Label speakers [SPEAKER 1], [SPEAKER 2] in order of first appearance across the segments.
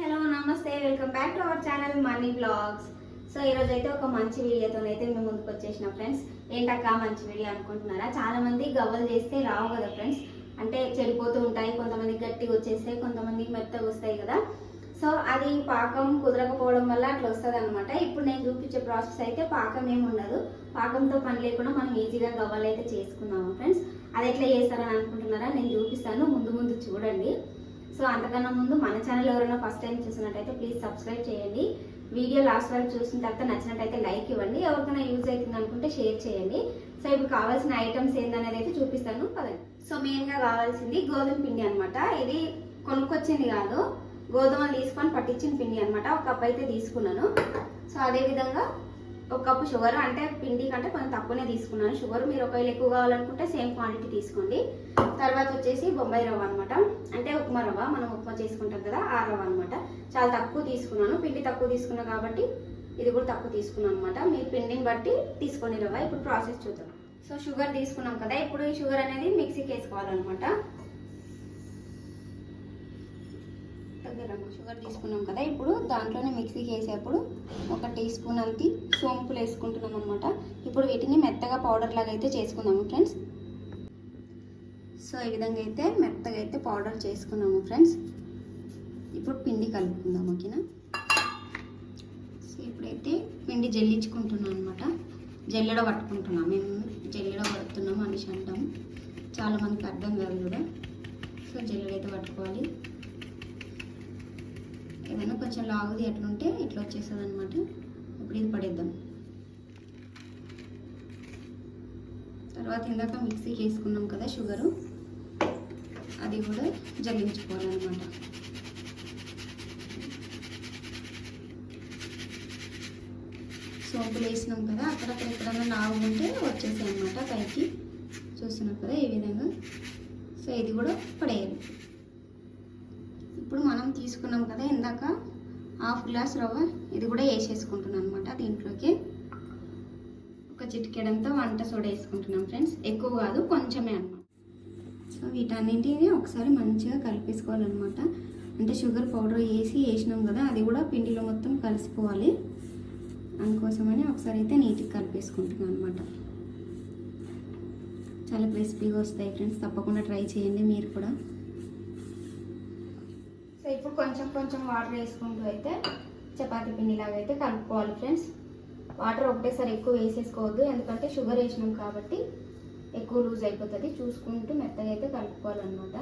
[SPEAKER 1] Hello నమస్తే. Welcome back to our channel money blogs so ఈరోజు అయితే ఒక మంచి వీడియోతో అయితే మేము ముందుకు వచ్చేసిన ఫ్రెండ్స్ ఏంటక్క మంచి వీడియో అనుకుంటున్నారా? చాలా మంది గవ్వలు చేస్తే రావు కదా ఫ్రెండ్స్ అంటే చెడిపోతూ ఉంటాయి కొంతమంది గట్టిగా వచ్చేస్తాయి కొంతమంది మెత్తగా వస్తాయి కదా. సో అది పాకం కుదరకపోవడం వల్ల అట్లా వస్తుంది అనమాట ఇప్పుడు నేను చూపించే ప్రాసెస్ అయితే పాకం ఏమి ఉండదు. పాకంతో పని లేకుండా మనం ఈజీగా గవ్వలు అయితే చేసుకున్నాము ఫ్రెండ్స్ అది ఎట్లా చేస్తారని అనుకుంటున్నారా? నేను చూపిస్తాను. ముందు ముందు చూడండి. సో అంతకన్నా ముందు మన ఛానల్ ఎవరైనా ఫస్ట్ టైం చూసినట్టయితే ప్లీజ్ సబ్స్క్రైబ్ చేయండి. వీడియో లాస్ట్ వరకు చూసిన తర్వాత నచ్చినట్టయితే లైక్ ఇవ్వండి. ఎవరికైనా యూజ్ అవుతుంది అనుకుంటే షేర్ చేయండి. సో ఇప్పుడు కావాల్సిన ఐటమ్స్ ఏందనేది అయితే చూపిస్తాను. పదండి. సో మెయిన్గా కావాల్సింది గోధుమ పిండి అనమాట ఇది కొనుక్కొచ్చింది కాదు. గోధుమలు తీసుకొని పట్టించిన పిండి అనమాట ఒక కప్ అయితే తీసుకున్నాను. సో అదేవిధంగా ఒక కప్పు షుగర్ అంటే పిండి కంటే కొంచెం తక్కువనే తీసుకున్నాను. షుగర్ మీరు ఒకవేళ ఎక్కువ కావాలనుకుంటే సేమ్ క్వాంటిటీ తీసుకోండి. తర్వాత వచ్చేసి బొంబాయి రవ్వ అనమాట అంటే ఉప్మా రవ్వ మనం ఉప్మా చేసుకుంటాం కదా ఆ రవ్వ అనమాట చాలా తక్కువ తీసుకున్నాను. పిండి తక్కువ తీసుకున్నా కాబట్టి ఇది కూడా తక్కువ తీసుకున్నాను అనమాట మీరు పిండిని బట్టి తీసుకొని రవ్వ. ఇప్పుడు ప్రాసెస్ చూద్దాం. సో షుగర్ తీసుకున్నాం కదా ఇప్పుడు ఈ షుగర్ అనేది మిక్సీకి వేసుకోవాలన్నమాట. షుగర్ తీసుకున్నాం కదా ఇప్పుడు దాంట్లోనే మిక్సీకి వేసేప్పుడు ఒక టీ స్పూన్ అంతి సోంపులు వేసుకుంటున్నాం అనమాట ఇప్పుడు వీటిని మెత్తగా పౌడర్ లాగా అయితే చేసుకుందాము ఫ్రెండ్స్ సో ఈ విధంగా అయితే మెత్తగా అయితే పౌడర్ చేసుకున్నాము ఫ్రెండ్స్ ఇప్పుడు పిండి కలుపుకుందాం ఓకేనా సో ఇప్పుడైతే పిండి జల్లించుకుంటున్నాం అనమాట జల్లెడ పట్టుకుంటున్నాం. మేము జల్లెడ పడుతున్నాం అనేసి అంటాము. చాలా మందికి అర్థం కాదు కూడా సో జల్లెడ అయితే పట్టుకోవాలి. ఏదైనా కొంచెం లావుది ఎట్లుంటే ఇట్లా వచ్చేస్తుంది అనమాట ఇప్పుడు ఇది పడేద్దాం. తర్వాత ఇందాక మిక్సీకి వేసుకున్నాం కదా షుగరు. అది కూడా జల్లించుకోవాలన్నమాట. సోంపులు వేసినాం కదా అక్కడక్కడ ఎక్కడన్నా లావు ఉంటే వచ్చేసాయి అనమాట పైకి. చూస్తున్నాం కదా ఈ విధంగా. సో ఇది కూడా పడేయాలి. తీసుకున్నాం కదా ఇందాక. హాఫ్ గ్లాస్ రవ్వ. ఇది కూడా వేసేసుకుంటున్నాను అనమాట దీంట్లోకి. ఒక చిటికెడంతో వంట సోడా వేసుకుంటున్నాం ఫ్రెండ్స్. ఎక్కువ కాదు కొంచెమే అనమాట సో వీటన్నింటిని ఒకసారి మంచిగా కలిపేసుకోవాలన్నమాట. అంటే షుగర్ పౌడర్ వేసి వేసినాం కదా అది కూడా పిండిలో మొత్తం కలిసిపోవాలి. అందుకోసమని ఒకసారి అయితే నీట్గా కలిపేసుకుంటున్నాం అనమాట చాలా క్రిస్పీగా వస్తాయి ఫ్రెండ్స్ తప్పకుండా ట్రై చేయండి మీరు కూడా. ఇప్పుడు కొంచెం కొంచెం వాటర్ వేసుకుంటూ అయితే చపాతి పిండిలాగా అయితే కలుపుకోవాలి ఫ్రెండ్స్. వాటర్ ఒకటేసారి ఎక్కువ వేసేసుకోవద్దు ఎందుకంటే షుగర్ వేసినాం కాబట్టి ఎక్కువ లూజ్ అయిపోతుంది. చూసుకుంటూ మెత్తగా అయితే కలుపుకోవాలన్నమాట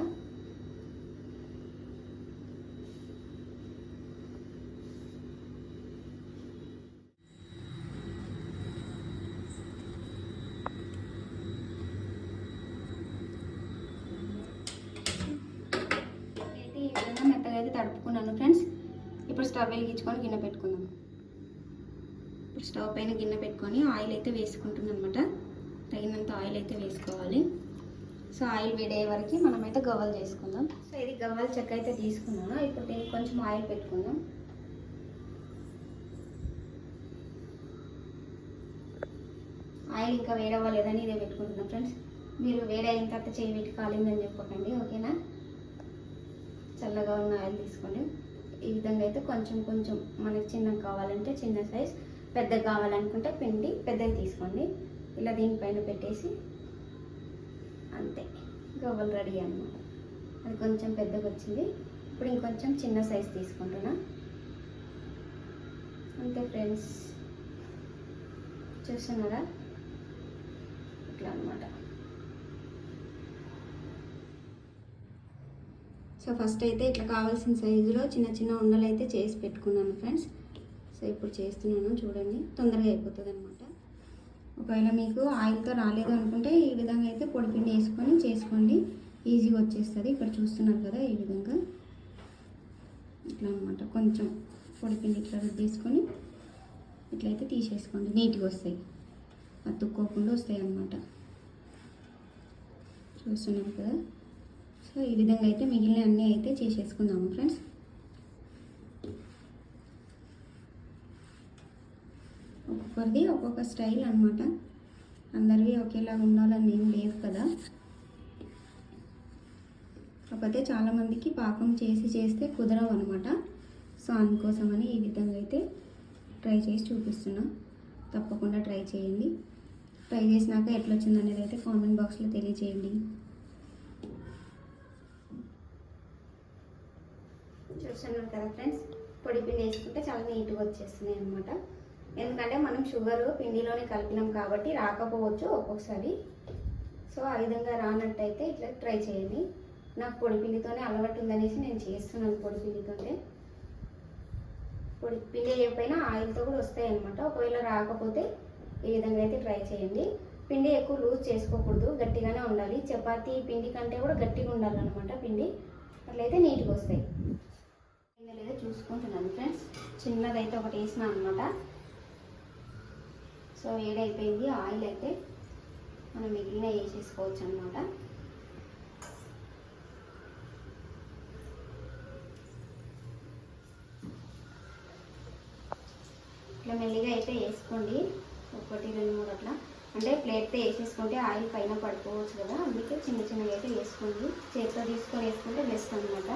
[SPEAKER 1] అయితే ఈ విధంగా మెత్తగా అనుకున్నాను ఫ్రెండ్స్ ఇప్పుడు స్టవ్ వెలిగించుకొని గిన్నె పెట్టుకుందాం. ఇప్పుడు స్టవ్ పైన గిన్నె పెట్టుకొని ఆయిల్ అయితే వేసుకుంటున్నాను అనమాట తగినంత ఆయిల్ అయితే వేసుకోవాలి. సో ఆయిల్ వేడయ్యే వరకు మనమైతే గవ్వలు చేసుకుందాం. సో ఇది గవ్వల చెక్క అయితే తీసుకున్నాను. ఇప్పుడు దీనికి కొంచెం ఆయిల్ పెట్టుకుందాం. ఆయిల్ ఇంకా వేడవ్వలేదని ఇదే పెట్టుకుంటున్నాం ఫ్రెండ్స్ మీరు వేడైన తర్వాత చేయి పెట్టి కాలిందని చెప్పకండి ఓకేనా? చల్లగా ఉన్న ఆయిల్ తీసుకోండి. ఈ విధంగా అయితే కొంచెం కొంచెం మనకి చిన్నగా కావాలంటే చిన్న సైజ్ పెద్దగా కావాలనుకుంటే పిండి పెద్దది తీసుకోండి. ఇలా దీనిపైన పెట్టేసి అంతే. గవ్వలు రెడీ అన్నమాట. అది కొంచెం పెద్దగా వచ్చింది. ఇప్పుడు ఇంకొంచెం చిన్న సైజ్ తీసుకుంటున్నా. అంతే ఫ్రెండ్స్. చూస్తున్నారా? ఇట్లా అనమాట సో ఫస్ట్ అయితే ఇట్లా కావాల్సిన సైజులో చిన్న చిన్న ఉండలు అయితే చేసి పెట్టుకున్నాను ఫ్రెండ్స్. సో ఇప్పుడు చేస్తున్నాను చూడండి. తొందరగా అయిపోతుంది అనమాట ఒకవేళ మీకు ఆయిల్తో రాలేదు అనుకుంటే ఈ విధంగా అయితే పొడిపిండి వేసుకొని చేసుకోండి. ఈజీగా వచ్చేస్తుంది. ఇక్కడ చూస్తున్నారు కదా ఈ విధంగా. ఇట్లా అనమాట కొంచెం పొడిపిండి ఇట్లా రుద్దేసుకొని ఇట్లయితే తీసేసుకోండి. నీట్గా వస్తాయి. అతుక్కోకుండా వస్తాయి అన్నమాట చూస్తున్నారు కదా? సో ఈ విధంగా అయితే మిగిలిన అన్నీ అయితే చేసేసుకుందాము ఫ్రెండ్స్. ఒక్కొక్కరిది ఒక్కొక్క స్టైల్ అనమాట అందరివి ఒకేలాగా ఉండాలని ఏం లేదు కదా. కాకపోతే చాలామందికి పాకం చేసి చేస్తే కుదరవు అనమాట సో అందుకోసమని ఈ విధంగా అయితే ట్రై చేసి చూపిస్తున్నా. తప్పకుండా ట్రై చేయండి. ట్రై చేసినాక ఎట్లా వచ్చింది అనేది అయితే కామెంట్ బాక్స్లో తెలియజేయండి. చూస్తున్నారు కదా ఫ్రెండ్స్ పొడి పిండి వేసుకుంటే చాలా నీట్గా వచ్చేస్తున్నాయి అనమాట ఎందుకంటే మనం షుగర్ పిండిలోనే కలిపినాం కాబట్టి రాకపోవచ్చు ఒక్కొక్కసారి. సో ఆ విధంగా రానట్టయితే ఇట్లా ట్రై చేయండి. నాకు పొడి పిండితోనే అలవాటు ఉందనేసి నేను చేస్తున్నాను పొడి పిండితోనే. పొడి పిండి వేయకపోయినా ఆయిల్తో కూడా వస్తాయి అనమాట ఒకవేళ రాకపోతే ఈ విధంగా అయితే ట్రై చేయండి. పిండి ఎక్కువ లూజ్ చేసుకోకూడదు గట్టిగానే ఉండాలి. చపాతీ పిండి కంటే కూడా గట్టిగా ఉండాలన్నమాట పిండి. అట్లయితే నీట్గా వస్తాయి. లేదా చూసుకుంటున్నాను ఫ్రెండ్స్. చిన్నదైతే ఒకటి వేసిన అనమాట సో వేడైపోయింది ఆయిల్ అయితే మనం మిగిలిన వేసేసుకోవచ్చు అనమాట ఇట్లా మెల్లిగా అయితే వేసుకోండి. ఒకటి రెండు మూడు అట్లా. అంటే ప్లేట్తో వేసేసుకుంటే ఆయిల్ పైన పడిపోవచ్చు కదా. అందుకే చిన్న చిన్నగా అయితే వేసుకోండి. చేతితో తీసుకొని వేసుకుంటే బెస్ట్ అనమాట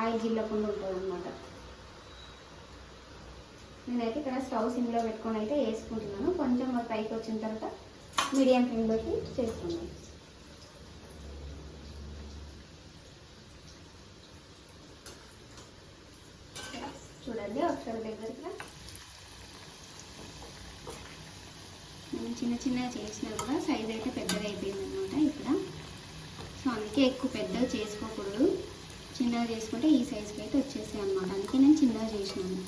[SPEAKER 1] ఆయిల్ జిల్లకుండా ఉంటుంది అనమాట నేనైతే ఇక్కడ స్టవ్ సిమ్లో పెట్టుకొని అయితే వేసుకుంటున్నాను. కొంచెం పైకి వచ్చిన తర్వాత మీడియం ఫ్లేమ్లోకి చేసుకున్నాను చూడండి ఒకసారి దగ్గరికి నేను చిన్న చిన్నగా చేసినా కూడా సైజ్ అయితే పెద్దగా అయిపోయింది అనమాట ఇక్కడ. సో అందుకే ఎక్కువ పెద్దగా చేసుకోకూడదు. చిన్నగా చేసుకుంటే ఈ సైజ్కి అయితే వచ్చేసాయి అనమాట అందుకే నేను చిన్నగా చేసినాను.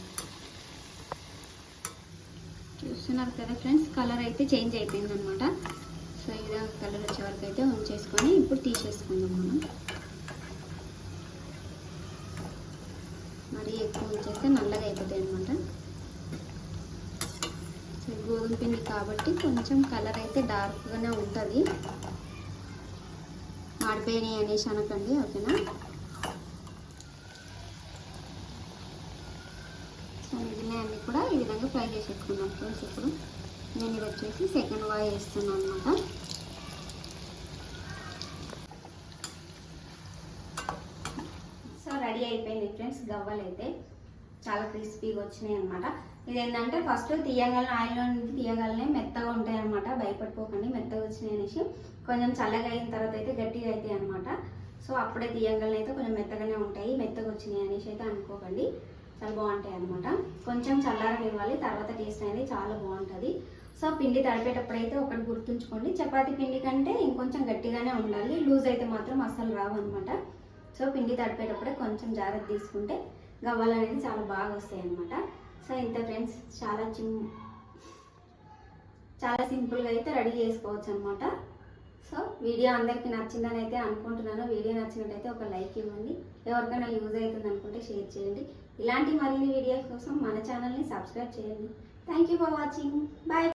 [SPEAKER 1] చూస్తున్నారు కదా ఫ్రెండ్స్ కలర్ అయితే చేంజ్ అయిపోయింది అనమాట సో ఈ విధంగా కలర్ వచ్చే వరకు అయితే ఉంచేసుకొని ఇప్పుడు తీసేసుకుందాం మనం. మరీ ఎక్కువ ఉంచేస్తే నల్లగా అయిపోతాయి అనమాట సో గోధుమ పిండి కాబట్టి కొంచెం కలర్ అయితే డార్క్గానే ఉంటుంది. మాడిపోయినాయి అనేసి అనకండి ఓకేనా సో కూడా ఈ విధంగా ఫ్రై చేసేసుకున్నాం ఫ్రెండ్స్ ఇప్పుడు. నేను ఇది వచ్చేసి సెకండ్ వాయి వేస్తున్నాను అనమాట సో రెడీ అయిపోయింది ఫ్రెండ్స్ గవ్వలు అయితే. చాలా క్రిస్పీగా వచ్చినాయి అనమాట ఇది ఏంటంటే ఫస్ట్ తీయగలనే ఆయిల్లో నుంచి తీయగలనే మెత్తగా ఉంటాయి అనమాట భయపడిపోకండి మెత్తగా వచ్చినాయి అనేసి. కొంచెం చల్లగా అయిన తర్వాత అయితే గట్టిగా అవుతాయి అనమాట సో అప్పుడే తీయగలనే అయితే కొంచెం మెత్తగానే ఉంటాయి మెత్తగా వచ్చినాయి అనేసి అయితే అనుకోకండి. చాలా బాగుంటాయి అనమాట కొంచెం చల్లారనివ్వాలి తర్వాత టేస్ట్ అనేది చాలా బాగుంటుంది. సో పిండి తడిపేటప్పుడైతే ఒకటి గుర్తుంచుకోండి. చపాతీ పిండి కంటే ఇంకొంచెం గట్టిగానే ఉండాలి. లూజ్ అయితే మాత్రం అస్సలు రావు అనమాట సో పిండి తడిపేటప్పుడే కొంచెం జాగ్రత్త తీసుకుంటే గవ్వలు అనేది చాలా బాగా వస్తాయి అనమాట సో ఇంత ఫ్రెండ్స్ చాలా చిమ్ చాలా సింపుల్గా అయితే రెడీ చేసుకోవచ్చు అనమాట సో వీడియో అందరికీ నచ్చిందని అయితే అనుకుంటున్నాను. వీడియో నచ్చినట్టయితే ఒక లైక్ ఇవ్వండి. ఎవరికైనా యూజ్ అవుతుంది అనుకుంటే షేర్ చేయండి. ఇలాంటి మరిన్ని వీడియోస్ కోసం మన ఛానల్ని సబ్స్క్రైబ్ చేయండి. Thank you for watching bye